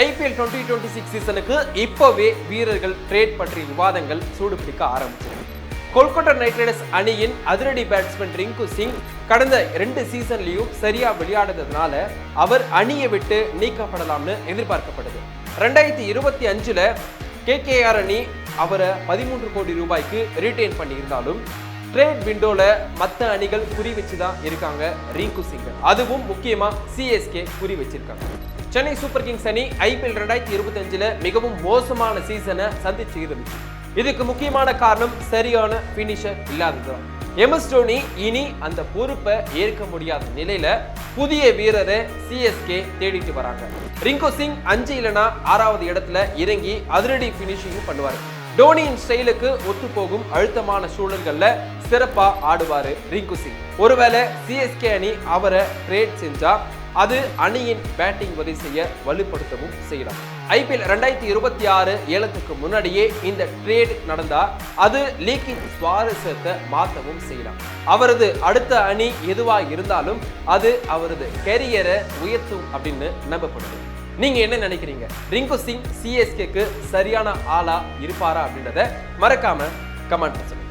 IPL twenty twenty six சீசனுக்கு இப்போவே வீரர்கள் ட்ரேட் பற்றிய விவாதங்கள் சூடுபிடிக்க ஆரம்பிச்சிருக்கு. கொல்கத்தா நைட் ரைடர்ஸ் அணியின் அதிரடி பேட்ஸ்மேன் ரிங்கு சிங் கடந்த ரெண்டு சீசன்லையும் சரியா விளையாடுறதுனால அவர் அணியை விட்டு நீக்கப்படலாம்னு எதிர்பார்க்கப்படுது ரெண்டாயிரத்தி இருபத்தி அஞ்சுல கேகேஆர் அணி அவரை பதிமூன்று கோடி ரூபாய்க்கு ரீட்டைன் பண்ணியிருந்தாலும் ட்ரேட் விண்டோவில் மற்ற அணிகள் குறி வச்சு தான் இருக்காங்க ரிங்கு சிங். அதுவும் முக்கியமாக சிஎஸ்கே குறி வச்சிருக்காங்க. சென்னை சூப்பர் கிங்ஸ் அணி ஐபிஎல் ரெண்டாயிரத்தி இருபத்தஞ்சில் மிகவும் மோசமான சீசனை சந்திச்சு இருந்துச்சு இதுக்கு முக்கியமான காரணம் சரியான பினிஷர் இல்லாததுதான். எம்எஸ் டோனி இனி அந்த பொறுப்பை ஏற்க முடியாத நிலையில புதிய வீரரை சிஎஸ்கே தேடிட்டு வராங்க. ரிங்கோ சிங் அஞ்சு இல்லைனா ஆறாவது இடத்துல இறங்கி அதிரடி பினிஷிங்கும் பண்ணுவார். டோனியின் ஸ்டைலுக்கு ஒத்து போகும் அழுத்தமான சூழல்கள்ல சிறப்பா ஆடுவாரு ரிங்கு சிங். ஒருவேளை சிஎஸ்கே அணி அவரை ட்ரேட் செஞ்சா அது அணியின் பேட்டிங் வரிசையை வலுப்படுத்தவும் செய்யலாம். ஐபிஎல் ரெண்டாயிரத்தி இருபத்தி ஆறு ஏலத்துக்கு முன்னாடியே இந்த ட்ரேட் நடந்தா அது லீக்கின் சுவாரஸ்யத்தை மாற்றவும் செய்யலாம். அவரது அடுத்த அணி எதுவா இருந்தாலும் அது அவரது கெரியரை உயர்த்தும் அப்படின்னு நம்பப்படுது. நீங்க என்ன நினைக்கிறீங்க? ரிங்கு சிங் சிஎஸ்கேக்கு சரியான ஆளா இருப்பாரா அப்படின்றத மறக்காம கமெண்ட் பண்ணுங்க